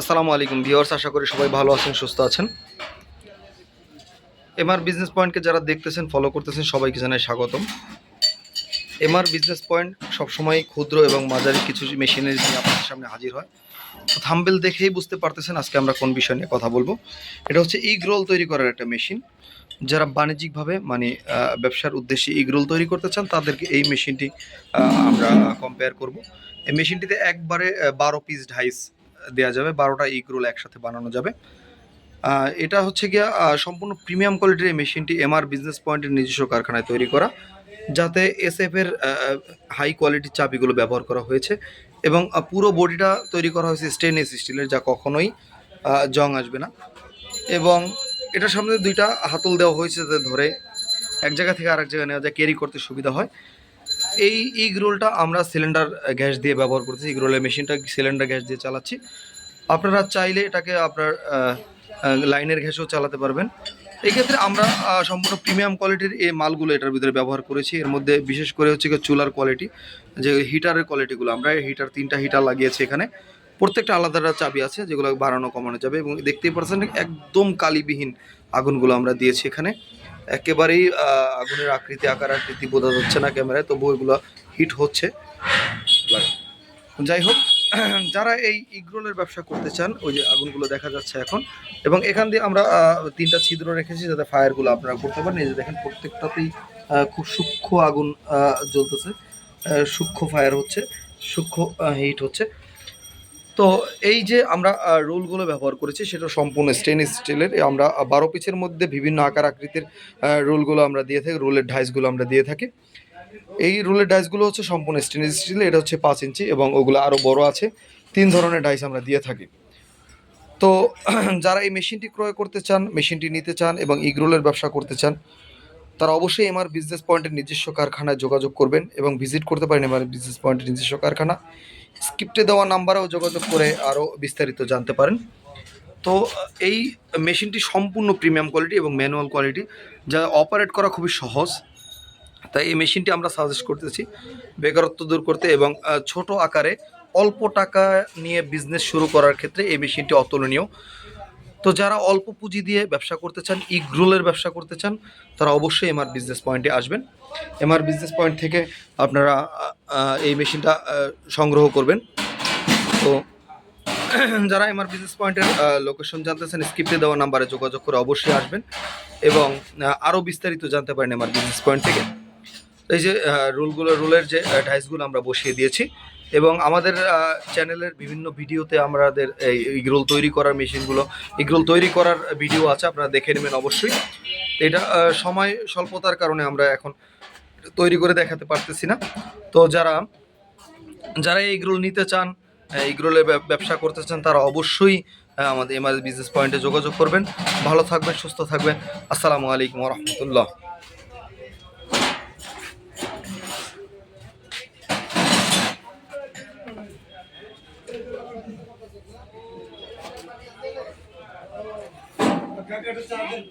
আসসালামু আলাইকুম ভিউয়ার্স, আশা করি সবাই ভালো আছেন, সুস্থ আছেন। এমআর বিজনেস পয়েন্টকে যারা দেখতেছেন ফলো করতেছেন, সবাইকে জানাই স্বাগতম। এমআর বিজনেস পয়েন্ট সবসময় ক্ষুদ্র এবং মাঝারি কিছু মেশিনারি নিয়ে আপনাদের সামনে হাজির হয়। তো থাম্বেল দেখেই বুঝতে পারতেছেন আজকে আমরা কোন বিষয় নিয়ে কথা বলব। এটা হচ্ছে ইগ রোল তৈরি করার একটা মেশিন। যারা বাণিজ্যিকভাবে মানে ব্যবসার উদ্দেশ্যে ইগ রোল তৈরি করতে চান, তাদেরকে এই মেশিনটি আমরা কম্পেয়ার করব। এই মেশিনটিতে একবারে বারো পিস ঢাইস দেওয়া যাবে, বারোটা ইগ রোল একসাথে বানানো যাবে। এটা হচ্ছে গিয়া সম্পূর্ণ প্রিমিয়াম কোয়ালিটির এই মেশিনটি এমআর বিজনেস পয়েন্টের নিজস্ব কারখানায় তৈরি করা, যাতে এসএফ এর হাই কোয়ালিটির চাবিগুলো ব্যবহার করা হয়েছে এবং পুরো বডিটা তৈরি করা হয়েছে স্টেনলেস স্টিলের যা কখনোই জং আসবে না। এবং এটার সামনে দুইটা হাতল দেওয়া হয়েছে যাতে ধরে এক জায়গা থেকে আরেক জায়গায় নেওয়া যায় ক্যারি করতে সুবিধা হয়। এই ইগ রোলটা আমরা সিলিন্ডার গ্যাস দিয়ে ব্যবহার করতেছি। ইগ রোলের মেশিনটা সিলিন্ডার গ্যাস দিয়ে চালাচ্ছি। আপনারা চাইলে এটাকে আপনার লাইনের গ্যাসও চালাতে পারবেন। এই ক্ষেত্রে আমরা সম্পূর্ণ প্রিমিয়াম কোয়ালিটির এই মালগুলো এটার ভিতরে ব্যবহার করেছি। এর মধ্যে বিশেষ করে হচ্ছে চুলার কোয়ালিটি যে হিটারের কোয়ালিটিগুলো আমরা হিটার তিনটা হিটার লাগিয়েছি এখানে। প্রত্যেকটা আলাদা আলাদা চাবি আছে, যেগুলো বাড়ানো কমানো যাবে। এবং দেখতেই পারছেন একদম কালিবিহীন আগুনগুলো আমরা দিয়েছি এখানে। একেবারেই আগুনের আকৃতি, আকার, আকৃতি বোঝা যাচ্ছে না ক্যামেরায় তবু এগুলো হিট হচ্ছে। যাই হোক, যারা এই ইগরোলের ব্যবসা করতে চান, ওই যে আগুনগুলো দেখা যাচ্ছে এখন, এবং এখান দিয়ে আমরা তিনটা ছিদ্র রেখেছি যাতে ফায়ারগুলো আপনারা করতে পারেন। এই যে দেখেন, প্রত্যেকটাতেই খুব সূক্ষ্ম আগুন জ্বলতেছে। সূক্ষ্ম ফায়ার হচ্ছে, সূক্ষ্ম হিট হচ্ছে। তো এই যে আমরা রোলগুলো ব্যবহার করেছি, সেটা সম্পূর্ণ স্টেনলেস স্টিলের আমরা বারো পিসের মধ্যে বিভিন্ন আকার আকৃতির রোলগুলো আমরা দিয়ে থাকি, রোলের ঢাইসগুলো আমরা দিয়ে থাকি। এই রোলের ডাইসগুলো হচ্ছে সম্পূর্ণ স্টেনলেস স্টিলের এটা হচ্ছে পাঁচ ইঞ্চি এবং ওগুলো আরও বড় আছে। তিন ধরনের ডাইস আমরা দিয়ে থাকি। তো, যারা এই মেশিনটি ক্রয় করতে চান, মেশিনটি নিতে চান এবং ইগরোলের ব্যবসা করতে চান তারা অবশ্যই এমআর বিজনেস পয়েন্টের নিজস্ব কারখানায় যোগাযোগ করবেন এবং ভিজিট করতে পারেন এমআর বিজনেস পয়েন্টের নিজস্ব কারখানা। স্ক্রিপ্টে দেওয়া নাম্বারেও যোগাযোগ করে আরও বিস্তারিত জানতে পারেন। তো, এই মেশিনটি সম্পূর্ণ প্রিমিয়াম কোয়ালিটি এবং ম্যানুয়াল কোয়ালিটি যা অপারেট করা খুবই সহজ। তাই এই মেশিনটি আমরা সাজেস্ট করতেছি বেকারত্ব দূর করতে এবং ছোট আকারে অল্প টাকা নিয়ে বিজনেস শুরু করার ক্ষেত্রে এই মেশিনটি অতুলনীয়। তো যারা অল্প পুঁজি দিয়ে ব্যবসা করতে চান, ইগ্রোলের ব্যবসা করতে চান, তারা অবশ্যই এমআর বিজনেস পয়েন্টে আসবেন। এমআর বিজনেস পয়েন্ট থেকে আপনারা এই মেশিনটা সংগ্রহ করবেন। তো যারা এমআর বিজনেস পয়েন্টের লোকেশন জানতে চান স্ক্রিপ্টে দেওয়া নাম্বারে যোগাযোগ করে অবশ্যই আসবেন এবং আরও বিস্তারিত জানতে পারেন এমআর বিজনেস পয়েন্ট থেকে। এই যে রুলগুলো, রুলের যে ডাইসগুলো আমরা বসিয়ে দিয়েছি এবং আমাদের চ্যানেলের বিভিন্ন ভিডিওতে আমাদের এই ইগরোল তৈরি করার মেশিনগুলো, ইগরোল তৈরি করার ভিডিও আছে, আপনারা দেখে নেবেন অবশ্যই। এটা সময় স্বল্পতার কারণে আমরা এখন তৈরি করে দেখাতে পারতেছি না। তো যারা যারা এই ইগরোল নিতে চান ইগরোলের ব্যবসা করতে চান, তারা অবশ্যই আমাদের এমআর বিজনেস পয়েন্টে যোগাযোগ করবেন। ভালো থাকবেন, সুস্থ থাকবেন। আসসালামু আলাইকুম রহমতুল্লাহ। কাকা একটু চা দেন